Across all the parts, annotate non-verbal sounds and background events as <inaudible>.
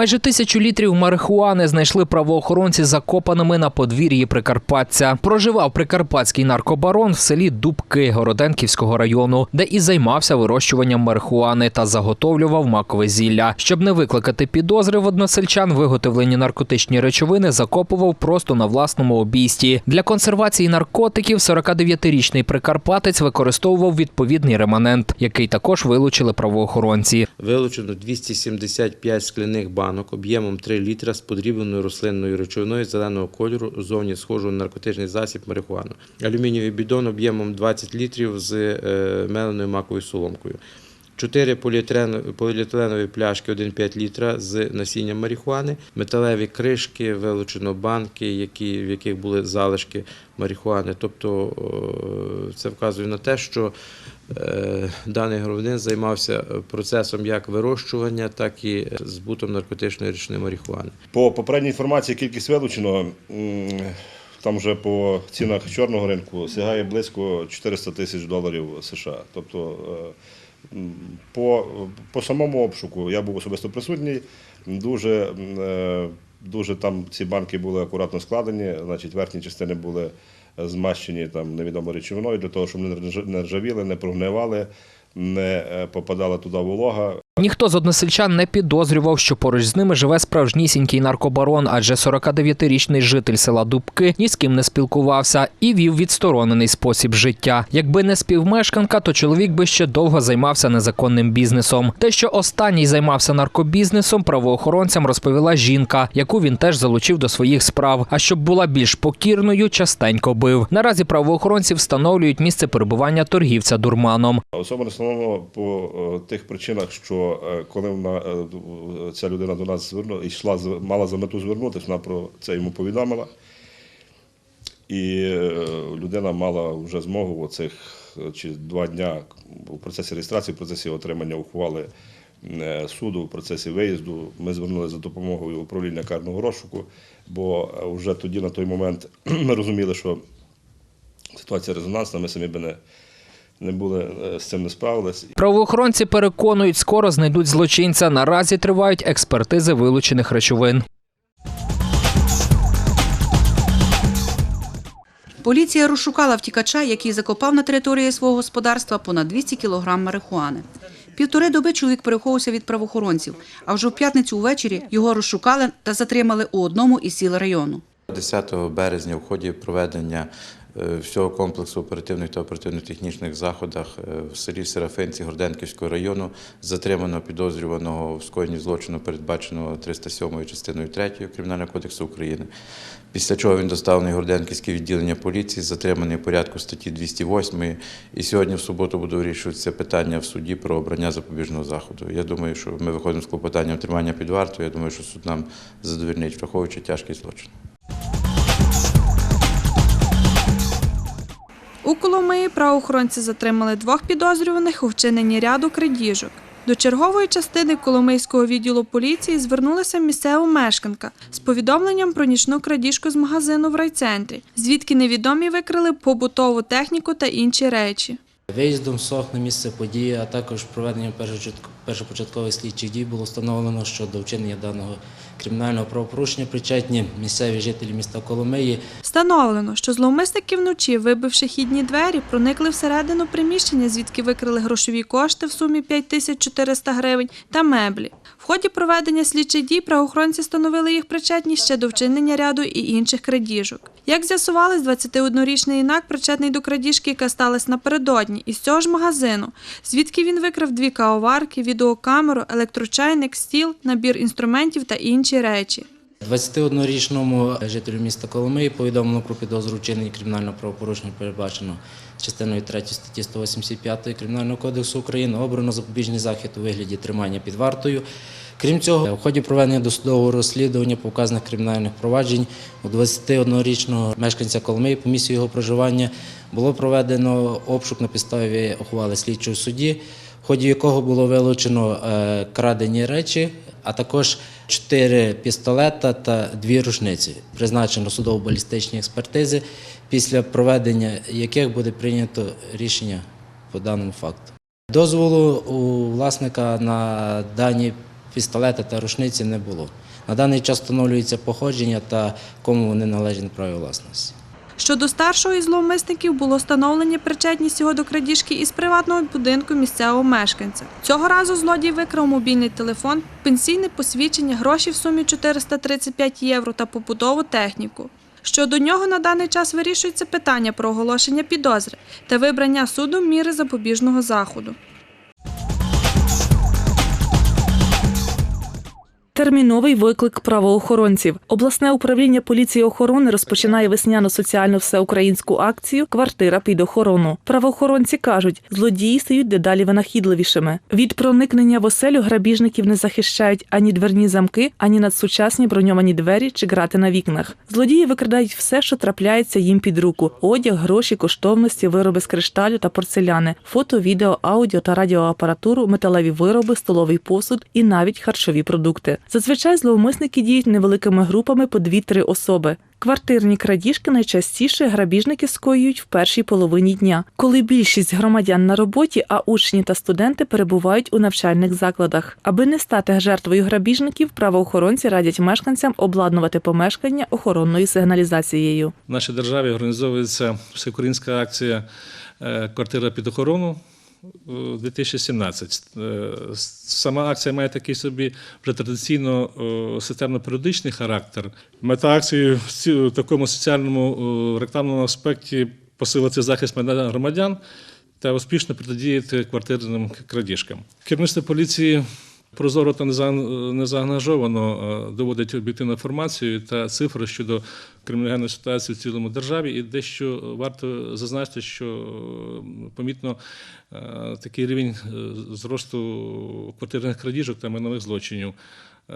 Майже тисячу літрів марихуани знайшли правоохоронці закопаними на подвір'ї Прикарпаття. Проживав прикарпатський наркобарон в селі Дубки Городенківського району, де і займався вирощуванням марихуани та заготовлював макове зілля. Щоб не викликати підозри в односельчан, виготовлені наркотичні речовини закопував просто на власному обійсті. Для консервації наркотиків 49-річний прикарпатець використовував відповідний реманент, який також вилучили правоохоронці. Вилучено 275 скляних банок об'ємом 3 літра з подрібленою рослинною речовиною зеленого кольору, зовні схожого на наркотичний засіб марихуану. Алюмінієвий бідон об'ємом 20 літрів з е, меленою маковою соломкою. 4 поліетиленові пляшки 1,5 літра з насінням марихуани, металеві кришки, вилучено банки, які, в яких були залишки марихуани. Тобто це вказує на те, що е, даний громадянин займався процесом як вирощування, так і збутом наркотичної речовини марихуани. По попередній інформації кількість вилучено там вже по цінах чорного ринку сягає близько 400 тисяч доларів США. Тобто е, по, по самому обшуку я був особисто присутній. Дуже, е, дуже там ці банки були акуратно складені, значить верхні частини були змащені там невідомо речовиною для того, щоб не рж- не ржавіли, не прогнивали, не е, попадала туди волога. Ніхто з односельчан не підозрював, що поруч з ними живе справжнісінький наркобарон, адже 49-річний житель села Дубки ні з ким не спілкувався і вів відсторонений спосіб життя. Якби не співмешканка, то чоловік би ще довго займався незаконним бізнесом. Те, що останній займався наркобізнесом, правоохоронцям розповіла жінка, яку він теж залучив до своїх справ. А щоб була більш покірною, частенько бив. Наразі правоохоронці встановлюють місце перебування торгівця дурманом. Особливо основно по е, тих причинах, що е, коли вона, е, ця людина до нас звернула, йшла, мала за мету звернутися, вона про це йому повідомила. І е, людина мала вже змогу оцих чи два дня у процесі реєстрації, в процесі отримання ухвали суду, в процесі виїзду. Ми звернулися за допомогою управління карного розшуку, бо вже тоді, на той момент, <clears throat> ми розуміли, що ситуація резонансна, ми самі би не, не були е, з цим не справились. Правоохоронці переконують, скоро знайдуть злочинця. Наразі тривають експертизи вилучених речовин. Поліція розшукала втікача, який закопав на території свого господарства понад 200 кг марихуани. Півтори доби чоловік переховувався від правоохоронців, а вже в п'ятницю увечері його розшукали та затримали у одному із сіл району. 10 березня в ході проведення всього комплексу оперативних та оперативно-технічних заходах е, в селі Серафинці Горденківського району затримано підозрюваного в скоєнні злочину, передбаченого 307 частиною 3 Кримінального кодексу України. Після чого він доставлений в Горденківське відділення поліції, затриманий в порядку статті 208. І сьогодні в суботу буде вирішуватися питання в суді про обрання запобіжного заходу. Я думаю, що ми виходимо з клопотанням тримання під вартою. Я думаю, що суд нам задовільнить, враховуючи тяжкість злочину. У Коломиї правоохоронці затримали двох підозрюваних у вчиненні ряду крадіжок. До чергової частини Коломийського відділу поліції звернулася місцева мешканка з повідомленням про нічну крадіжку з магазину в райцентрі, звідки невідомі викрили побутову техніку та інші речі. Виїздом СОХ на місце події, а також проведенням першопочаткових слідчих дій було встановлено, що до вчинення даного кримінального правопорушення причетні місцеві жителі міста Коломиї, Встановлено, що зловмисники вночі, вибивши хідні двері, проникли всередину приміщення, звідки викрили грошові кошти в сумі 5400 гривень та меблі. Ході проведення слідчих дій правоохоронці встановили їх причетність ще до вчинення ряду і інших крадіжок. Як з'ясувалось, 21-річний юнак причетний до крадіжки, яка сталася напередодні, із цього ж магазину, звідки він викрав дві кавоварки, відеокамеру, електрочайник, стіл, набір інструментів та інші речі. 21-річному жителю міста Коломиї повідомлено про підозру вчинення кримінального правопорушення, передбачено частиною 3 статті 185 Кримінального кодексу України, обрано запобіжний захід у вигляді тримання під вартою. Крім цього, в ході проведення досудового розслідування по вказаних кримінальних проваджень у 21-річного мешканця Коломиї по місці його проживання було проведено обшук на підставі ухвали слідчого судді, в ході якого було вилучено е, крадені речі, а також чотири пістолета та дві рушниці. Призначено судово-балістичні експертизи, після проведення яких буде прийнято рішення по даному факту. Дозволу у власника на дані пістолета та рушниці не було. На даний час встановлюється походження та кому вони належать на праві власності. Щодо старшого із зловмисників було встановлення причетність його до крадіжки із приватного будинку місцевого мешканця. Цього разу злодій викрав мобільний телефон, пенсійне посвідчення, гроші в сумі 435 євро та побутову техніку. Щодо нього на даний час вирішується питання про оголошення підозри та вибрання суду міри запобіжного заходу. Терміновий виклик правоохоронців. Обласне управління поліції охорони розпочинає весняну соціальну всеукраїнську акцію Квартира під охорону. Правоохоронці кажуть, злодії стають дедалі винахідливішими. Від проникнення в оселю грабіжників не захищають ані дверні замки, ані надсучасні броньовані двері чи грати на вікнах. Злодії викрадають все, що трапляється їм під руку: одяг, гроші, коштовності, вироби з кришталю та порцеляни, фото, відео, аудіо та радіоапаратуру, металеві вироби, столовий посуд і навіть харчові продукти. Зазвичай зловмисники діють невеликими групами по 2-3 особи. Квартирні крадіжки найчастіше грабіжники скоюють в першій половині дня, коли більшість громадян на роботі, а учні та студенти перебувають у навчальних закладах. Аби не стати жертвою грабіжників, правоохоронці радять мешканцям обладнувати помешкання охоронною сигналізацією. В нашій державі організовується всеукраїнська акція е, Квартира під охорону 2017. Е, Сама акція має такий собі вже традиційно е, системно-періодичний характер. Мета акції в такому соціальному е, рекламному аспекті посилити захист громадян та успішно протидіяти квартирним крадіжкам. Керівництво поліції прозоро та неза- незаангажовано е, доводить об'єктивну інформацію та цифри щодо кримінальної ситуації в цілому державі. І дещо варто зазначити, що помітно е, такий рівень е, зросту квартирних крадіжок та майнових злочинів.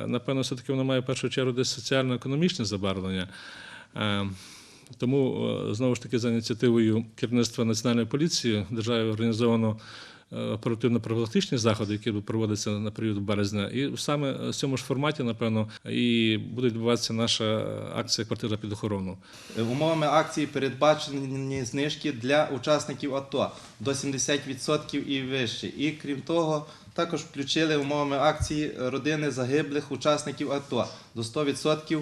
Напевно, все-таки воно має в першу чергу десь соціально-економічне забарвлення. Тому знову ж таки за ініціативою керівництва національної поліції державі організовано оперативно-профілактичні заходи, які будуть проводитися на період березня. І саме в цьому ж форматі, напевно, і буде відбуватися наша акція Квартира під охорону. Умовами акції передбачені знижки для учасників АТО до 70% і вище. І крім того, також включили умовами акції родини загиблих учасників АТО до 100%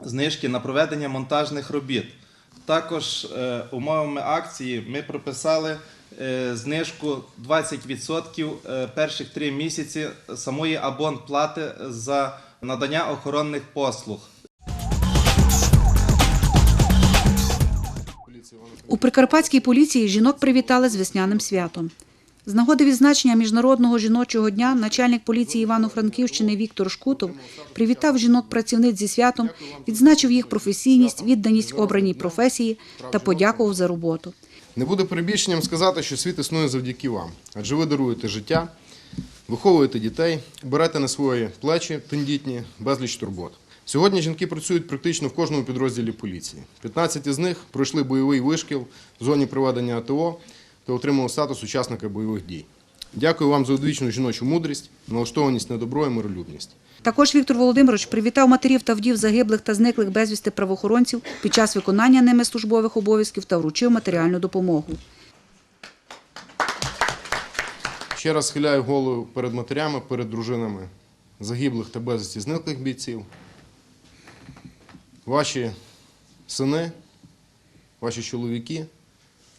знижки на проведення монтажних робіт. Також е, умовами акції ми прописали е, знижку 20% е, перших три місяці самої абонплати за надання охоронних послуг. У прикарпатській поліції жінок привітали з весняним святом. З нагоди відзначення Міжнародного жіночого дня начальник поліції Івано-Франківщини Віктор Шкутов привітав жінок-працівниць зі святом, відзначив їх професійність, відданість обраній професії та подякував за роботу. Не буде перебільшенням сказати, що світ існує завдяки вам, адже ви даруєте життя, виховуєте дітей, берете на свої плечі тендітні безліч турбот. Сьогодні жінки працюють практично в кожному підрозділі поліції. 15 із них пройшли бойовий вишкіл в зоні проведення АТО та отримали статус учасника бойових дій. Дякую вам за одвічну жіночу мудрість, налаштованість на добро і миролюбність. Також Віктор Володимирович привітав матерів та вдів загиблих та зниклих безвісти правоохоронців під час виконання ними службових обов'язків та вручив матеріальну допомогу. Ще раз схиляю голову перед матерями, перед дружинами загиблих та безвісті зниклих бійців. Ваші сини, ваші чоловіки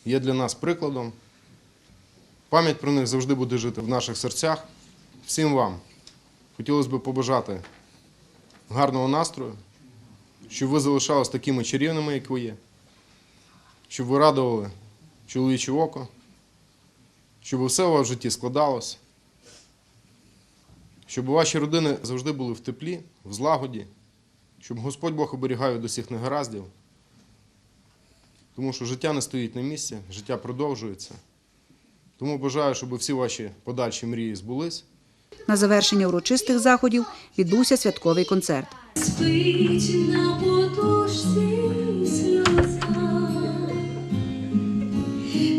є для нас прикладом. Пам'ять про них завжди буде жити в наших серцях. Всім вам хотілося б побажати гарного настрою, щоб ви залишались такими чарівними, як ви є, щоб ви радували чоловіче око щоб все у вас в житті складалось, щоб ваші родини завжди були в теплі, в злагоді, щоб Господь Бог оберігав від усіх негараздів. Тому що життя не стоїть на місці, життя продовжується. Тому бажаю, щоб всі ваші подальші мрії збулись. На завершення урочистих заходів відбувся святковий концерт. Спить на подушці сльоза,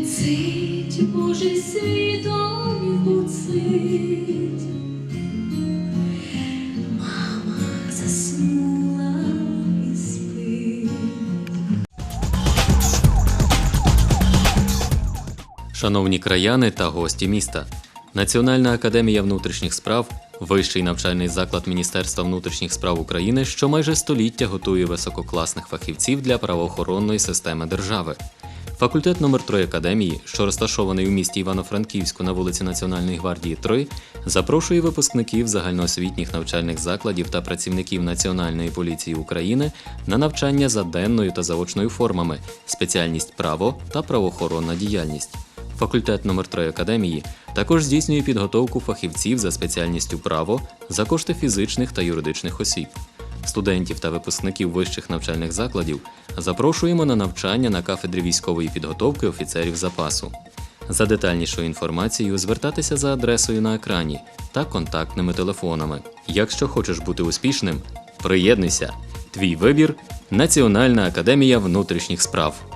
цить Божий світом цить. Шановні краяни та гості міста, Національна академія внутрішніх справ Вищий навчальний заклад Міністерства внутрішніх справ України, що майже століття готує висококласних фахівців для правоохоронної системи держави. Факультет номер 3 академії, що розташований у місті Івано-Франківську на вулиці Національної гвардії 3, запрошує випускників загальноосвітніх навчальних закладів та працівників Національної поліції України на навчання за денною та заочною формами, спеціальність право та правоохоронна діяльність. Факультет номер 3 академії також здійснює підготовку фахівців за спеціальністю право за кошти фізичних та юридичних осіб. Студентів та випускників вищих навчальних закладів запрошуємо на навчання на кафедрі військової підготовки офіцерів запасу. За детальнішою інформацією звертатися за адресою на екрані та контактними телефонами. Якщо хочеш бути успішним, приєднуйся. Твій вибір Національна академія внутрішніх справ.